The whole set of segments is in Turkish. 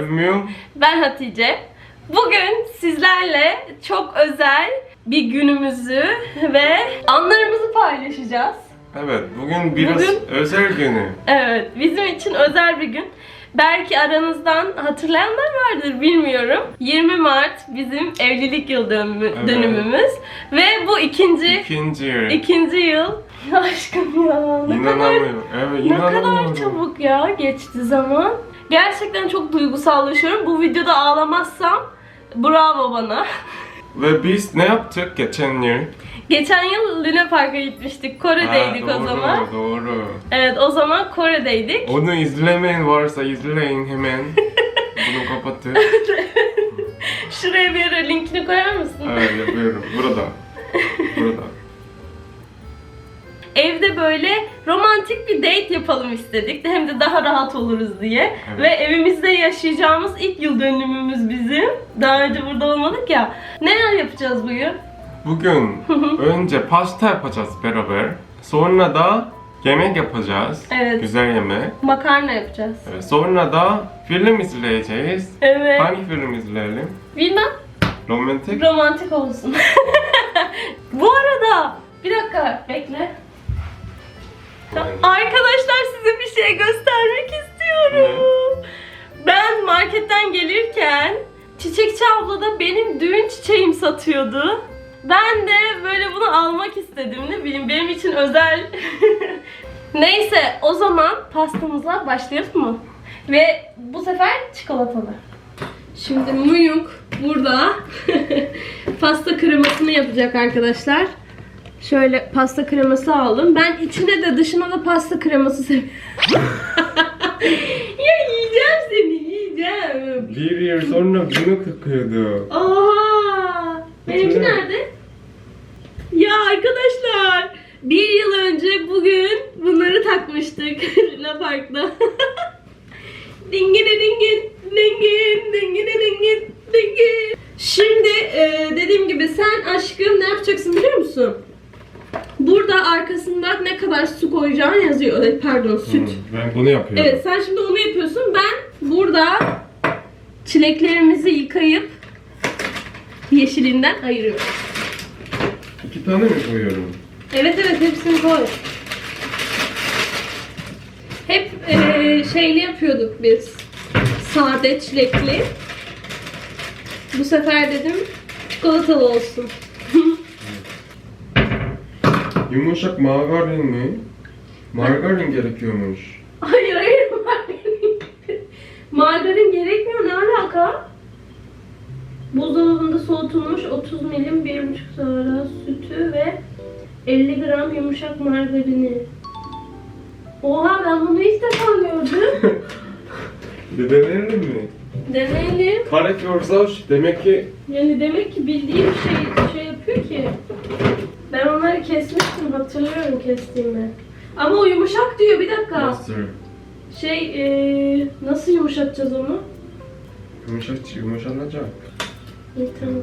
geldiniz. Ben Hatice. Bugün sizlerle çok özel bir günümüzü ve anlarımızı paylaşacağız. Evet, bugün biraz Bugün- özel günü. Evet, bizim için özel bir gün. Belki aranızdan hatırlayanlar vardır bilmiyorum. 20 Mart bizim evlilik yıl dönümü- Evet. dönümümüz ve bu ikinci İkinci yıl. ikinci yıl. Aşkım ya ne kadar İnanamıyorum. Evet, Ne inanamıyorum. kadar çabuk ya geçti zaman. Gerçekten çok duygusallaşıyorum. Bu videoda ağlamazsam bravo bana. Ve biz ne yaptık geçen yıl? Geçen yıl Luna Park'a gitmiştik. Kore'deydik Ha, o doğru, zaman. Doğru. Evet o zaman Kore'deydik. Onu izlemeyen varsa izleyin hemen. Bunu kapatın. Şuraya bir yere linkini koyar mısın? Evet yapıyorum. Burada. Burada. Evde böyle romantik bir date yapalım istedik. Hem de daha rahat oluruz diye. Evet. Ve evimizde yaşayacağımız ilk yıl dönümümüz bizim. Daha önce burada olmadık ya. Neler yapacağız bugün? Bugün önce pasta yapacağız beraber. Sonra da yemek yapacağız. Evet. Güzel yemek. Makarna yapacağız. Evet, sonra da film izleyeceğiz. Evet. Hangi film izleyelim? Bilmem. Romantik? Romantik olsun. Bu arada bir dakika bekle. Arkadaşlar size bir şey göstermek istiyorum. Ben marketten gelirken çiçekçi abla da benim düğün çiçeğim satıyordu. Ben de böyle bunu almak istedim ne bileyim benim için özel. Neyse o zaman pastamıza başlayalım mı? Ve bu sefer çikolatalı. Şimdi Muyuk burada pasta kremasını yapacak arkadaşlar. Şöyle pasta kreması aldım. Ben içine de dışına da pasta kreması seviyorum. ya yiyeceğim seni yiyeceğim. Bir yıl sonra bunu kıkıyordu. Oha! Benimki nerede? Ya arkadaşlar bir yıl önce bugün bunları takmıştık Luna Park'ta. dingine dingin, dingin, dingine dingin, dingin. Şimdi e, dediğim gibi sen aşkım ne yapacaksın biliyor musun? Burada arkasında ne kadar su koyacağın yazıyor. Ay, Pardon süt. Hı, Ben bunu yapıyorum. Evet sen şimdi onu yapıyorsun. Ben burada çileklerimizi yıkayıp yeşilinden ayırıyorum. İki tane mi koyuyorum? Evet evet hepsini koy. Hep eee, şeyli yapıyorduk biz. Sade çilekli. Bu sefer dedim çikolatalı olsun. Yumuşak margarin mi? Margarin gerekiyormuş. Hayır hayır margarin. margarin gerekmiyor ne alaka? Buzdolabında soğutulmuş 30 milim 1,5 sonra sütü ve 50 gram yumuşak margarini. Oha ben bunu ilk defa gördüm. Bir deneyelim mi? Deneyelim. Karekiyorsa demek ki Yani demek ki bildiğim şey şey yapıyor ki. Ben onları kesmiştim hatırlıyorum kestiğimi. Ama o yumuşak diyor bir dakika. nasıl? Şey eee, nasıl yumuşatacağız onu? Yumuşak, yumuşanacak. İyi tamam.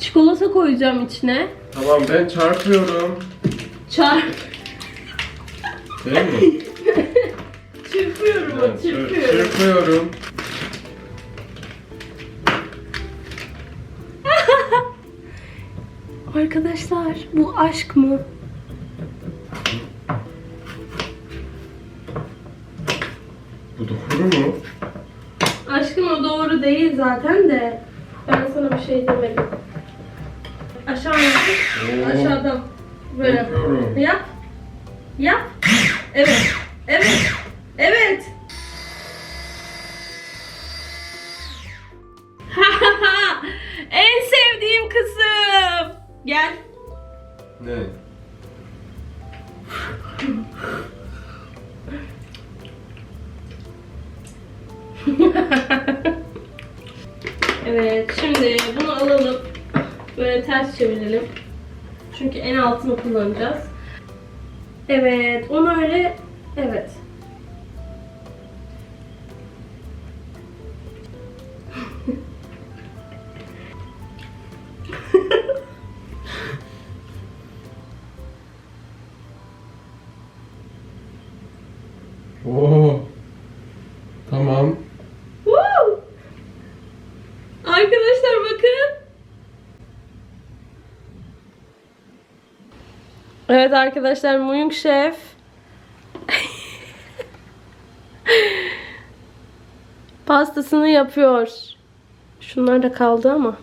Çikolata koyacağım içine. Tamam ben çarpıyorum. Çarp. Değil mi? Çırpıyorum o çır- çırpıyorum. çırpıyorum. Arkadaşlar bu aşk mı? Bu doğru mu? Aşkım o doğru değil zaten de. Ben sana bir şey demedim. Aşağı Oo. Aşağıdan. Böyle. Yapıyorum. Yap. Yap. Evet. Evet. Evet. Evet, şimdi bunu alalım. Böyle ters çevirelim. Çünkü en altını kullanacağız. Evet, onu öyle... Evet. Evet arkadaşlar Muyung Şef. Pastasını yapıyor. Şunlar da kaldı ama.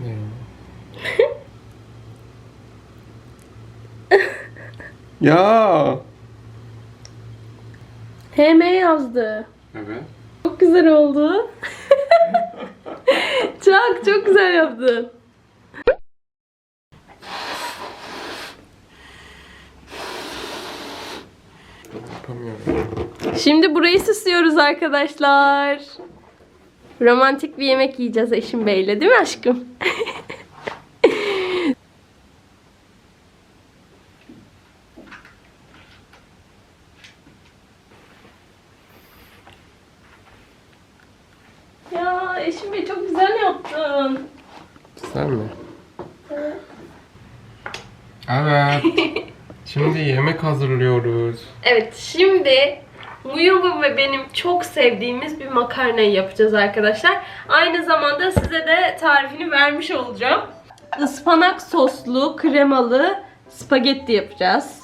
ya. HM yazdı. Evet. Çok güzel oldu. Çok çok güzel yaptın. Şimdi burayı süslüyoruz arkadaşlar. Romantik bir yemek yiyeceğiz Eşim Bey'le değil mi aşkım? ya Eşim Bey çok güzel yaptın. Sen mi? Evet. Şimdi yemek hazırlıyoruz. Evet şimdi Muyumu ve benim çok sevdiğimiz bir makarnayı yapacağız arkadaşlar. Aynı zamanda size de tarifini vermiş olacağım. Ispanak soslu, kremalı spagetti yapacağız.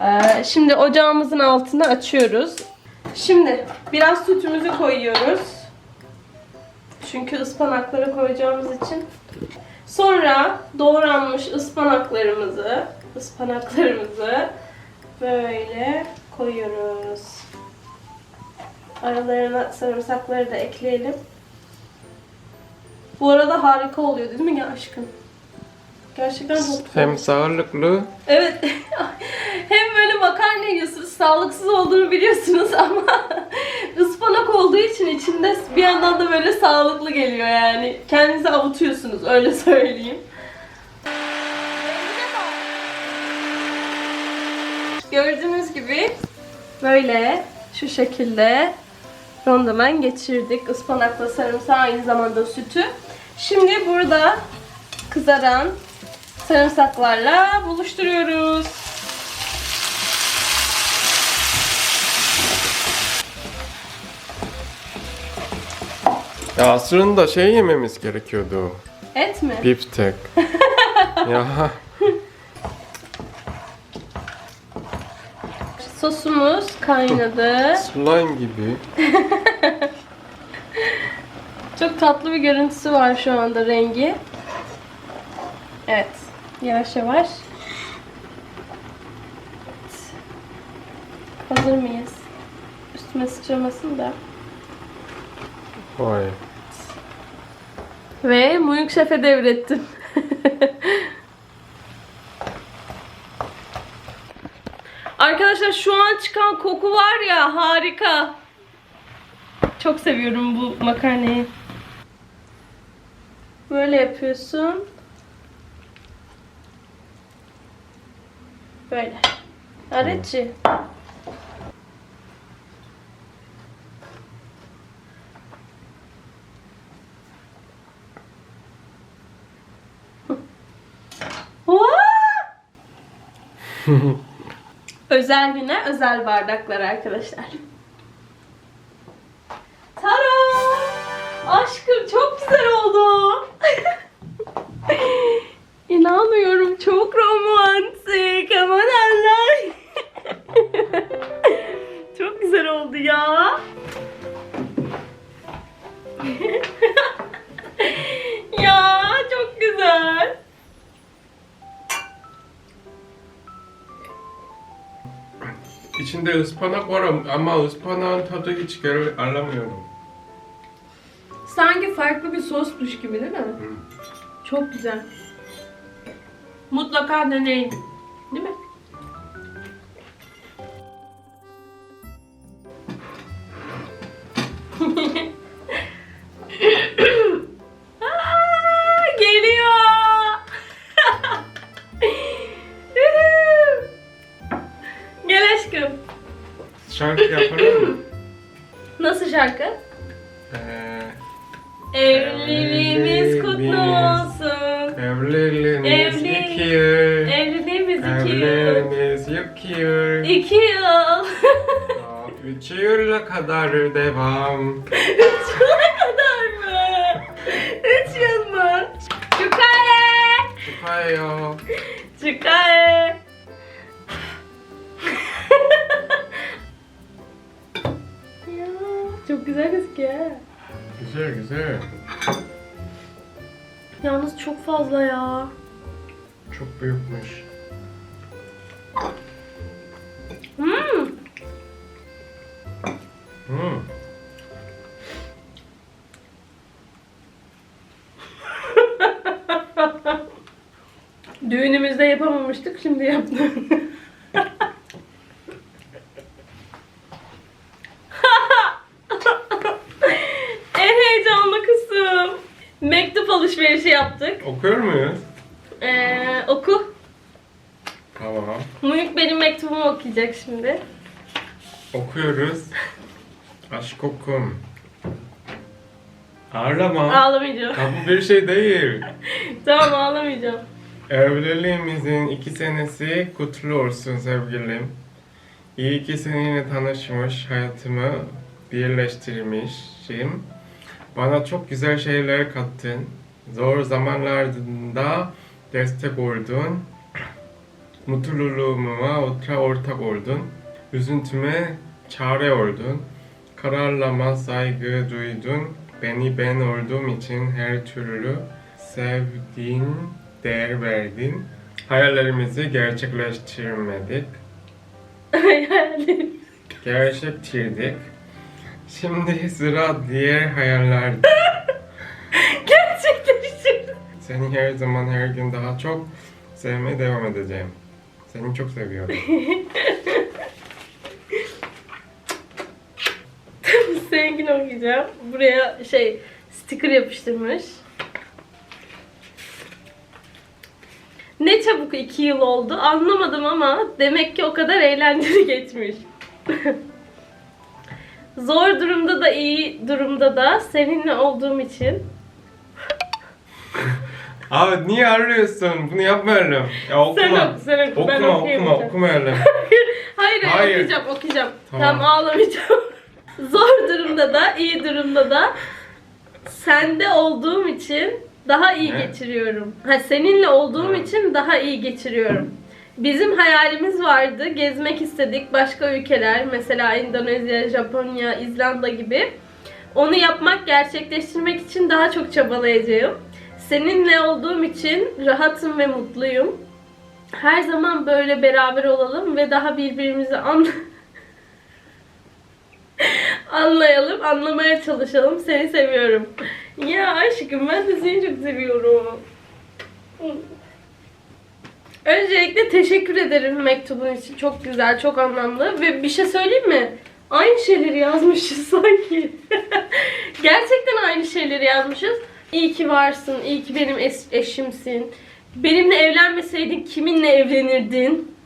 Ee, şimdi ocağımızın altını açıyoruz. Şimdi biraz sütümüzü koyuyoruz. Çünkü ıspanakları koyacağımız için. Sonra doğranmış ıspanaklarımızı, ıspanaklarımızı böyle koyuyoruz. Aralarına sarımsakları da ekleyelim. Bu arada harika oluyor değil mi ya aşkım? Gerçekten çok. Hem sağlıklı Evet. Hem böyle makarna yiyorsunuz, sağlıksız olduğunu biliyorsunuz ama ıspanak olduğu için içinde bir yandan da böyle sağlıklı geliyor yani. Kendinizi avutuyorsunuz öyle söyleyeyim. Gördüğünüz gibi böyle şu şekilde rondoman geçirdik. Ispanakla sarımsağı aynı zamanda sütü. Şimdi burada kızaran sarımsaklarla buluşturuyoruz. Ya aslında şey yememiz gerekiyordu. Et mi? Biftek. ya Sosumuz kaynadı. slime gibi. Çok tatlı bir görüntüsü var şu anda rengi. Evet. Yavaş yavaş. Hazır mıyız? Üstüme sıçramasın da. Vay. Ve Muyuk Şef'e devrettim. Arkadaşlar şu an çıkan koku var ya harika. Çok seviyorum bu makarnayı. Böyle yapıyorsun. Böyle. Aracı. özel güne özel bardaklar arkadaşlar. Tara! Aşkım çok güzel oldu. İnanmıyorum çok romantik. Aman Allah. çok güzel oldu ya. ya çok güzel. İçinde ıspanak var ama ıspanağın tadı hiç gel alamıyorum. Sanki farklı bir sosmuş gibi değil mi? Çok güzel. Mutlaka deneyin. Değil mi? 3 yıla kadar devam. 3 yıla kadar mı? 3 yıl mı? Çıkaye. Çıkayo. Çıkaye. ya, çok güzel gözüküyor. Güzel güzel. Yalnız çok fazla ya. Çok büyükmüş. Hmm. Hmm. Düğünümüzde yapamamıştık, şimdi yaptım. en heyecanlı kısım. Mektup alışverişi yaptık. Okuyor muyuz? Ee, oku. Tamam. Muyuk benim mektubumu okuyacak şimdi. Okuyoruz. Aşk okum. Ağlama. Ağlamayacağım. Ya bu bir şey değil. tamam ağlamayacağım. Evliliğimizin iki senesi kutlu olsun sevgilim. İyi ki seninle tanışmış, hayatımı birleştirmişim. Bana çok güzel şeyler kattın. Zor zamanlarda destek oldun. Mutluluğuma orta ortak oldun. Üzüntüme çare oldun. Kararlama saygı duydun. Beni ben olduğum için her türlü sevdin, değer verdin. Hayallerimizi gerçekleştirmedik. Hayalim. Gerçektirdik. Şimdi sıra diğer hayaller. Gerçekleştirdim. Seni her zaman her gün daha çok sevmeye devam edeceğim. Seni çok seviyorum. Okuyacağım. Buraya şey sticker yapıştırmış. Ne çabuk iki yıl oldu anlamadım ama demek ki o kadar eğlenceli geçmiş. Zor durumda da iyi durumda da seninle olduğum için Abi niye arıyorsun? Bunu yapmayalım. Ya okuma. Sen oku, sen oku. Ben Okuma, okuma. Hayır, hayır, Hayır. okuyacağım, okuyacağım. Tamam. Tamam, ağlamayacağım. Zor durumda da, iyi durumda da sende olduğum için daha iyi Ne? geçiriyorum. Ha seninle olduğum Ha. için daha iyi geçiriyorum. Bizim hayalimiz vardı. Gezmek istedik başka ülkeler, mesela Endonezya, Japonya, İzlanda gibi. Onu yapmak, gerçekleştirmek için daha çok çabalayacağım. Seninle olduğum için rahatım ve mutluyum. Her zaman böyle beraber olalım ve daha birbirimizi an anlayalım, anlamaya çalışalım. Seni seviyorum. Ya aşkım ben de seni çok seviyorum. Öncelikle teşekkür ederim mektubun için. Çok güzel, çok anlamlı. Ve bir şey söyleyeyim mi? Aynı şeyleri yazmışız sanki. Gerçekten aynı şeyleri yazmışız. İyi ki varsın, iyi ki benim eşimsin. Benimle evlenmeseydin kiminle evlenirdin?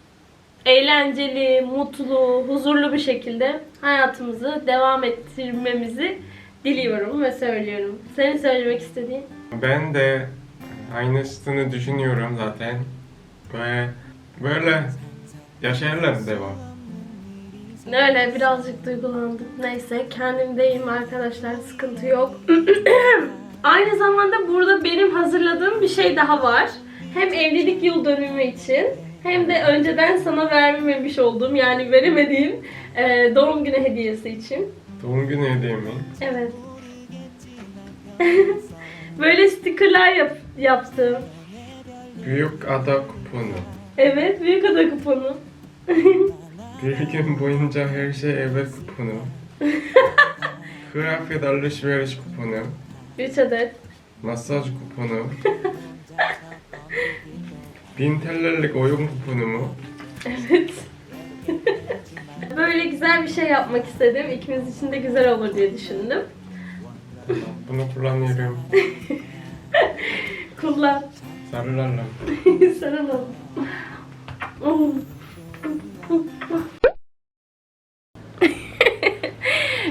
Eğlenceli, mutlu, huzurlu bir şekilde hayatımızı devam ettirmemizi diliyorum ve söylüyorum. Senin söylemek istediğin? Ben de aynısını düşünüyorum zaten. Ve böyle yaşayalım devam. Öyle birazcık duygulandım. Neyse kendimdeyim arkadaşlar sıkıntı yok. Aynı zamanda burada benim hazırladığım bir şey daha var. Hem evlilik yıl dönümü için hem de önceden sana vermemiş olduğum yani veremediğim e, doğum günü hediyesi için. Doğum günü hediye mi? Evet. Böyle stickerlar yap, yaptım. Büyük ada kuponu. Evet büyük ada kuponu. Bir gün boyunca her şey evet kuponu. Kıyafet alışveriş kuponu. 3 adet. Masaj kuponu. Bin TL'lik oyun kuponu mu? Evet. Böyle güzel bir şey yapmak istedim. İkimiz için de güzel olur diye düşündüm. Bunu kullanıyorum. Kullan. Sarılalım. Sarılalım.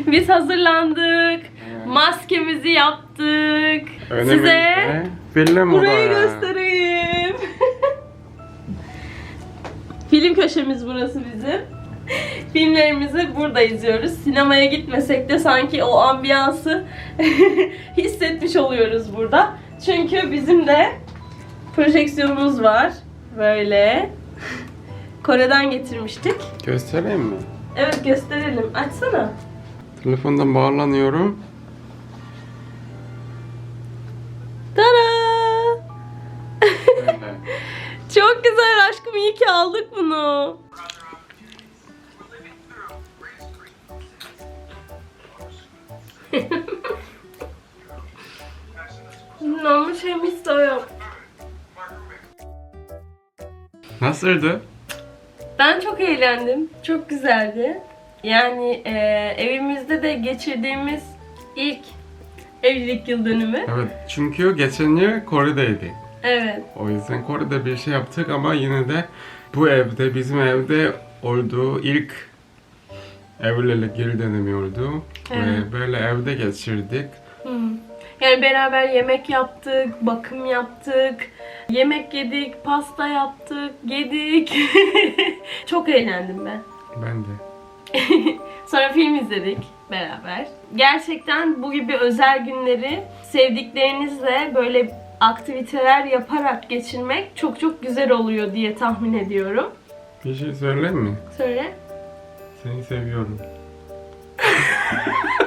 Biz hazırlandık. Maskemizi yaptık. Size film burayı göstereyim. Film köşemiz burası bizim. Filmlerimizi burada izliyoruz. Sinemaya gitmesek de sanki o ambiyansı hissetmiş oluyoruz burada. Çünkü bizim de Projeksiyonumuz var. Böyle. Kore'den getirmiştik. Göstereyim mi? Evet gösterelim. Açsana. Telefondan bağlanıyorum. iyi ki aldık bunu. Namus hem istiyorum. Nasıldı? Ben çok eğlendim. Çok güzeldi. Yani e, evimizde de geçirdiğimiz ilk evlilik yıl dönümü. Evet çünkü geçen yıl Kore'deydik. Evet. O yüzden Kore'de bir şey yaptık ama yine de bu evde bizim evde olduğu ilk evlilik dönümü oldu. Evet. Ve böyle evde geçirdik. Hmm. Yani beraber yemek yaptık, bakım yaptık, yemek yedik, pasta yaptık, yedik. Çok eğlendim ben. Ben de. Sonra film izledik beraber. Gerçekten bu gibi özel günleri sevdiklerinizle böyle aktiviteler yaparak geçirmek çok çok güzel oluyor diye tahmin ediyorum. Bir şey söyleyeyim mi? Söyle. Seni seviyorum.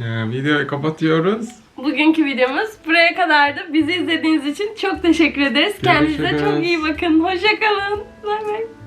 Ee, videoyu kapatıyoruz. Bugünkü videomuz buraya kadardı. Bizi izlediğiniz için çok teşekkür ederiz. Kendinize Görüşürüz. çok iyi bakın. Hoşça kalın. Bay bay.